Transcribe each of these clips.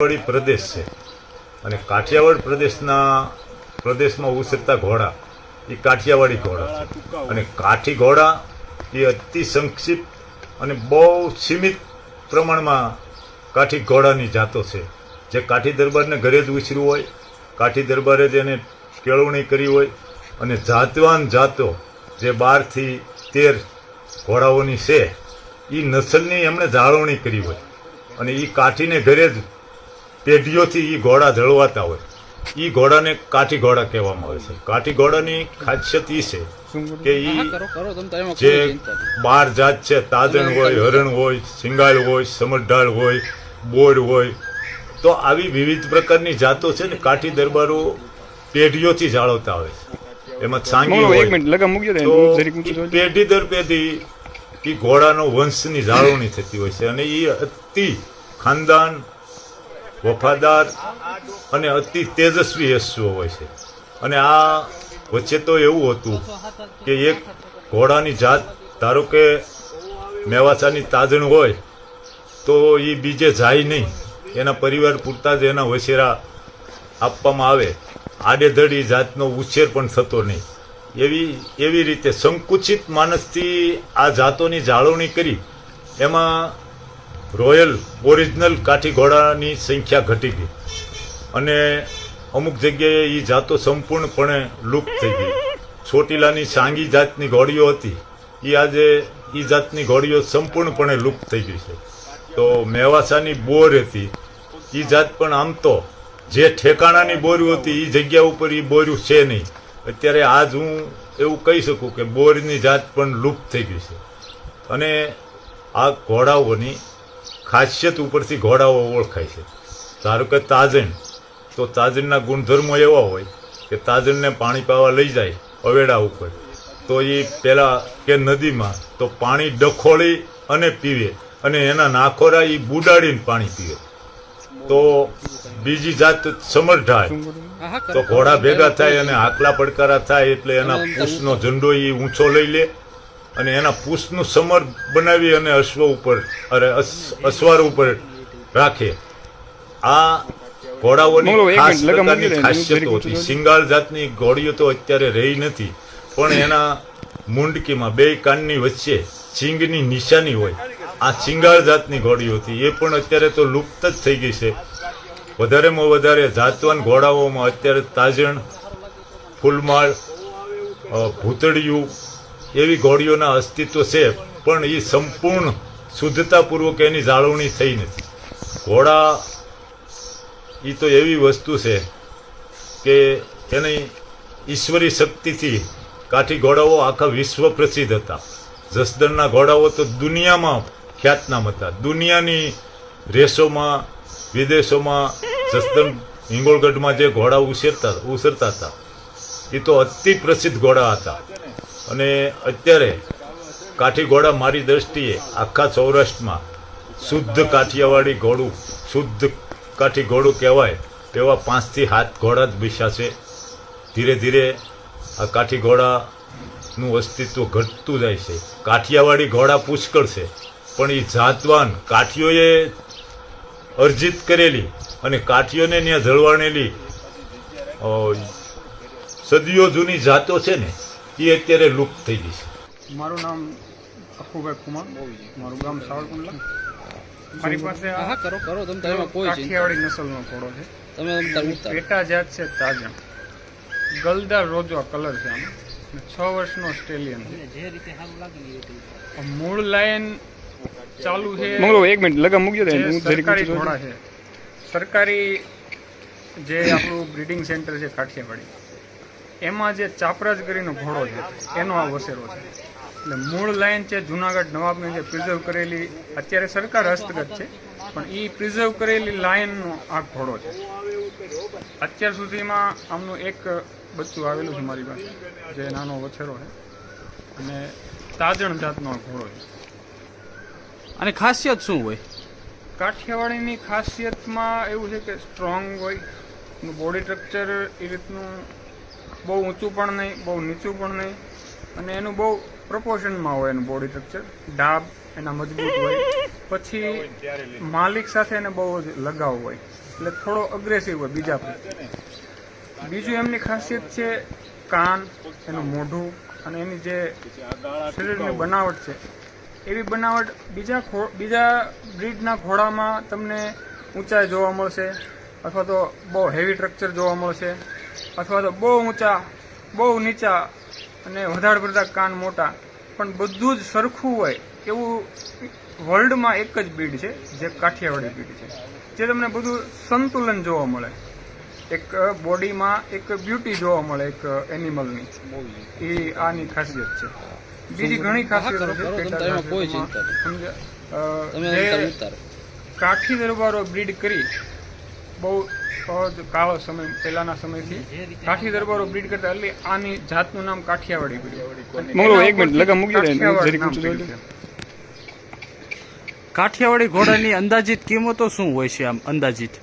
કાઠિયાવાડી પ્રદેશ છે. અને કાઠિયાવાડ પ્રદેશના, પ્રદેશમાં ઉછરતા ઘોડા એ કાઠિયાવાડી ઘોડા છે. અને કાઠી ઘોડા એ અતિ સંક્ષિપ્ત અને બહુ સીમિત પ્રમાણમાં કાઠી ઘોડાની જાતો છે. જે કાઠી દરબારને ઘરે જ ઉછર્યું હોય, કાઠી દરબારે જ એને કેળવણી કરી હોય, અને જાતવાન જાતો જે બારથી તેર ઘોડાઓની છે એ નસલની એમણે જાળવણી કરી હોય. અને એ કાઠીને ઘરે જ પેઢીઓથી એ ઘોડા જળવાતા હોય. એ ઘોડાને કાઠી ઘોડા કહેવામાં આવે છે. કાઠી ઘોડાની ખાસિયત એ છે કે એ જે. બાર જાત છે તાજણ હોય હરણ હોય સિંગાલ હોય સમરઢાળ હોય બોર હોય. તો આવી વિવિધ પ્રકારની જાતો છે ને કાઠી દરબારો પેઢીઓથી જાળવતા હોય છે. એમાં સાંગી હોય. પેઢી દર પેઢી એ ઘોડાનો વંશની જાળવણી થતી હોય છે. અને એ અતિ ખાનદાન વફાદાર અને અતિ તેજસ્વી યશુઓ હોય છે. અને આ વચ્ચે તો એવું હતું કે એક ઘોડાની જાત, ધારો કે મેવાસાની તાજણ હોય, તો એ બીજે જાય નહીં. એના પરિવાર પૂરતા જ એના વછેરા આપવામાં આવે. આડેધડી જાતનો ઉછેર પણ થતો નહીં. એવી એવી રીતે સંકુચિત માનસથી આ જાતોની જાળવણી કરી. એમાં રોયલ ઓરિજિનલ કાઠી ઘોડાની સંખ્યા ઘટી ગઈ. અને અમુક જગ્યાએ એ જાતો સંપૂર્ણપણે લુપ્ત થઈ ગઈ. ચોટીલાની સાંગી જાતની ઘોડીઓ હતી એ આજે એ જાતની ઘોડીઓ સંપૂર્ણપણે લુપ્ત થઈ ગઈ છે. તો મેવાસાની બોર હતી એ જાત પણ આમ તો જે ઠેકાણાની બોર્યું હતી એ જગ્યા ઉપર એ બોર્યું છે નહીં. અત્યારે આજ હું એવું કહી શકું કે બોરની જાત પણ લુપ્ત થઈ ગઈ છે. અને આ ઘોડાઓની ખાસિયત ઉપરથી ઘોડાઓ ઓળખાય છે. ધારો કે તાજણ તો તાજણના ગુણધર્મો એવા હોય કે તાજણને પાણી પાવા લઈ જાય અવેડા ઉપર. તો એ પહેલાં કે નદીમાં તો પાણી ડખોળી અને પીવે અને એના નાખોરા એ બુડાડીને પાણી પીવે. તો બીજી જાત હા, હા, તો ઘોડા ભેગા થાય અને આકલા પડકારા થાય એટલે એના પૂછનો ઝંડો એ ઊંચો લઈ લે અને એના પૂછનું સમર બનાવી અને અશ્વ ઉપર અરે અશ્વાર ઉપર રાખે. આ ઘોડાઓની ખાસ પ્રકારની ખાસિયતો હતી. સિંગાળ જાતની ઘોડીઓ તો અત્યારે રહી નથી પણ એના મુંડકીમાં બે કાનની વચ્ચે સિંગની નિશાની હોય. આ સિંગાળ જાતની ઘોડીઓ હતી. એ પણ અત્યારે તો લુપ્ત જ થઈ ગઈ છે. વધારેમાં વધારે જાતવાન ઘોડાઓમાં અત્યારે તાજણ ફૂલમાળ ભૂતળિયું એવી ઘોડીઓના અસ્તિત્વ છે, પણ એ સંપૂર્ણ શુદ્ધતાપૂર્વક એની જાળવણી થઈ નથી. ઘોડા એ તો એવી વસ્તુ છે કે એની ઈશ્વરી શક્તિથી કાઠી ઘોડાઓ આખા વિશ્વ પ્રસિદ્ધ હતા. જસદણના ઘોડાઓ તો દુનિયામાં ખ્યાતનામ હતા. દુનિયાની રેસોમાં, વિદેશોમાં જસદણ હિંગોળગઢમાં જે ઘોડા ઉછેરતા, ઉછરતા હતા એ તો અતિ પ્રસિદ્ધ ઘોડા હતા. અને અત્યારે કાઠી ઘોડા મારી દ્રષ્ટિએ આખા સૌરાષ્ટ્રમાં શુદ્ધ કાઠિયાવાડી ઘોડું શુદ્ધ કાઠી ઘોડું કહેવાય તેવા પાંચથી હાથ ઘોડા જ બેસાશે ધીરે ધીરે આ કાઠી ઘોડાનું અસ્તિત્વ ઘટતું જાય છે. કાઠિયાવાડી ઘોડા પુષ્કળ છે, પણ એ જાતવાન કાઠીઓએ અર્જિત કરેલી અને કાઠીઓને ત્યાં જળવાણેલી સદીઓ જૂની જાતો છે ને એ અત્યારે લુપ્ત થઈ ગઈ છે. મારું નામ અખુભાઈ કુમાર. મારું ગામ સાવરકુંડલા. મારી પાસે હા, આ હા, કરો કરો તમે તો કોઈ કાઠિયાવાડી નસલનો ઘોડો છે. તમે પેટા જાત છે તાજા. ગલદાર રોજો કલર છે આનો. છ વર્ષનો ઓસ્ટ્રેલિયન છે. મૂળ લાયન ચાલુ છે. મંગળો એક મિનિટ લગા મૂકી દે હું સરકારી ઘોડા છે. સરકારી જે આપણું બ્રીડિંગ સેન્ટર છે કાઠિયાવાડી. એમાં જે ચાપરાજ કરીને ઘોડો છે એનો આ વસેરો છે. એટલે મૂળ લાઈન છે જુનાગઢ નવાબને જે પ્રિઝર્વ કરેલી અત્યારે સરકાર હસ્તગત છે પણ એ પ્રિઝર્વ કરેલી લાઇનનો આ ઘોડો છે. અત્યાર સુધીમાં આમનું એક બચ્ચું આવેલું છે મારી પાસે જે નાનો વછેરો છે અને તાજણ જાતનો આ ઘોડો છે. અને ખાસિયત શું હોય? કાઠિયાવાડીની ખાસિયતમાં એવું છે કે સ્ટ્રોંગ હોય બોડી સ્ટ્રક્ચર એ રીતનું બહુ ઊંચું પણ નહીં, બહુ નીચું પણ નહીં. અને એનું બહુ પ્રપોર્શનમાં હોય એનું બોડી સ્ટ્રક્ચર ડાબ એના મજબૂત હોય. પછી માલિક સાથે એને બહુ જ લગાવ હોય. એટલે થોડો અગ્રેસિવ હોય બીજા પર. બીજું એમની ખાસિયત છે કાન, એનું મોઢું અને એની જે શરીરની બનાવટ છે. એવી બનાવટ બીજા બીજા બ્રીડના ઘોડામાં તમને ઊંચાઈ જોવા મળશે અથવા તો બહુ હેવી સ્ટ્રક્ચર જોવા મળશે. અથવા તો બહુ ઊંચા બહુ નીચા અને વધારે પડતા કાન મોટા. પણ બધું જ સરખું હોય એવું વર્લ્ડમાં એક જ બીડ છે જે કાઠિયાવાડી બીડ છે. જે તમને બધું સંતુલન જોવા મળે. એક બોડીમાં એક બ્યુટી જોવા મળે એક એનિમલની. એ આની ખાસિયત છે. બીજી ઘણી ખાસિયતો છે કાઠી દરબારો બ્રીડ કરી બહુ કાળો સમય પહેલાના સમયથી કાઠી દરબારો બ્રીડ કરતા એટલે આની જાતનું નામ કાઠિયાવાડી એક મિનિટ, મૂકી કાઠિયાવાડ ઘોડાની અંદાજિત કિંમતો શું હોય છે આમ અંદાજિત?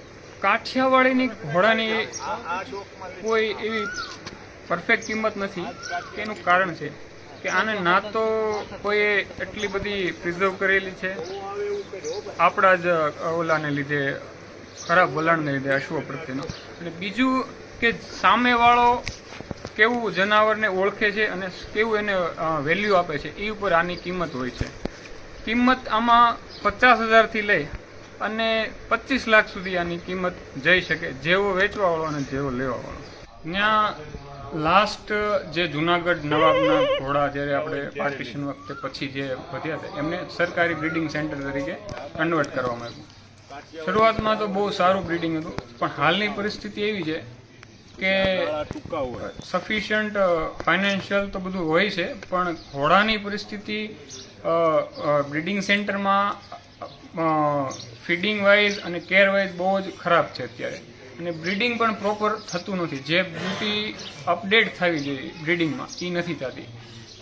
કાઠિયાવાડીની ઘોડાની કોઈ એવી પરફેક્ટ કિંમત નથી. તેનું એનું કારણ છે કે આને ના તો કોઈએ એટલી બધી પ્રિઝર્વ કરેલી છે. આપણા જ ઓલાને લીધે ખરાબ વલણને લીધે અશ્વ પ્રત્યેનો અને બીજું કે સામેવાળો કેવું જનાવરને ઓળખે છે અને કેવું એને વેલ્યુ આપે છે, એ ઉપર આની કિંમત હોય છે. કિંમત આમાં પચાસ હજારથી લઈ અને પચીસ લાખ સુધી આની કિંમત જઈ શકે, જેવો વેચવાવાળો અને જેવો લેવાવાળો. ત્યાં લાસ્ટ જે જુનાગઢ નવાબના ઘોડા જ્યારે આપણે પાર્ટીશન વખતે પછી જે વધ્યા હતા, એમને સરકારી બ્રીડિંગ સેન્ટર તરીકે કન્વર્ટ કરવામાં આવ્યું. શરૂઆતમાં તો બહુ સારું બ્રીડિંગ હતું પણ હાલની પરિસ્થિતિ એવી છે કે સફિશિયન્ટ ફાઇનાન્શિયલ તો બધું હોય છે પણ ઘોડાની પરિસ્થિતિ બ્રીડિંગ સેન્ટરમાં ફીડિંગ વાઇઝ અને કેર વાઇઝ બહુ જ ખરાબ છે અત્યારે. અને બ્રીડિંગ પણ પ્રોપર થતું નથી. જે બ્યુટી અપડેટ થવી જોઈએ બ્રીડિંગમાં એ નથી થતી.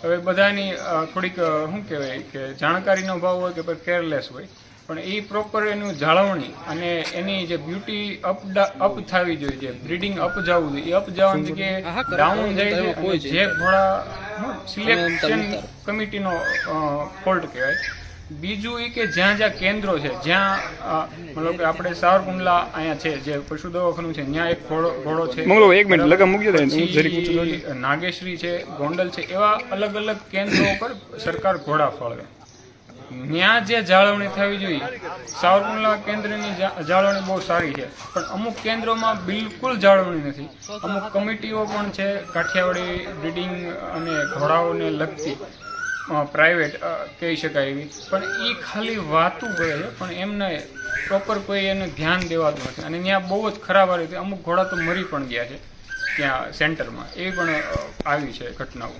હવે બધાની થોડીક શું કહેવાય કે જાણકારીનો અભાવ હોય કે પછી કેરલેસ હોય. પણ એ પ્રોપર એનું જાળવણી અને એની જે બ્યુટી અપ અપ થવી જોઈએ જે બ્રીડિંગ અપ જવું જોઈએ એ અપ જવાની જગ્યાએ ડાઉન જાય છે જે ઘોડા સિલેક્શન કમિટીનો ફોલ્ટ કહેવાય. બીજું એ કે જ્યાં જ્યાં કેન્દ્રો છે જ્યાં મતલબ કે આપણે સાવરકુંડલા અહીંયા છે જે પશુ દવાખાનું છે ત્યાં એક ઘોડો ઘોડો છે. મંગલો એક મિનિટ, લગામ મૂકી નાગેશ્રી છે ગોંડલ છે એવા અલગ અલગ કેન્દ્રો પર સરકાર ઘોડા ફાળવે. ત્યાં જે જાળવણી થવી જોઈએ, સાવરકુંડલા કેન્દ્રની જાળવણી બહુ સારી છે. પણ અમુક કેન્દ્રોમાં બિલકુલ જાળવણી નથી. અમુક કમિટીઓ પણ છે, કાઠિયાવાડી બ્રિડિંગ અને ઘોડાઓને લગતી પ્રાઇવેટ કહી શકાય એવી. પણ એ ખાલી વાતું કરે છે, પણ એમને પ્રોપર કોઈ એને ધ્યાન દેવાતું નથી. અને ત્યાં બહુ જ ખરાબ રીતે, અમુક ઘોડા તો મરી પણ ગયા છે, ત્યાં સેન્ટરમાં. એ પણ આવી છે ઘટનાઓ.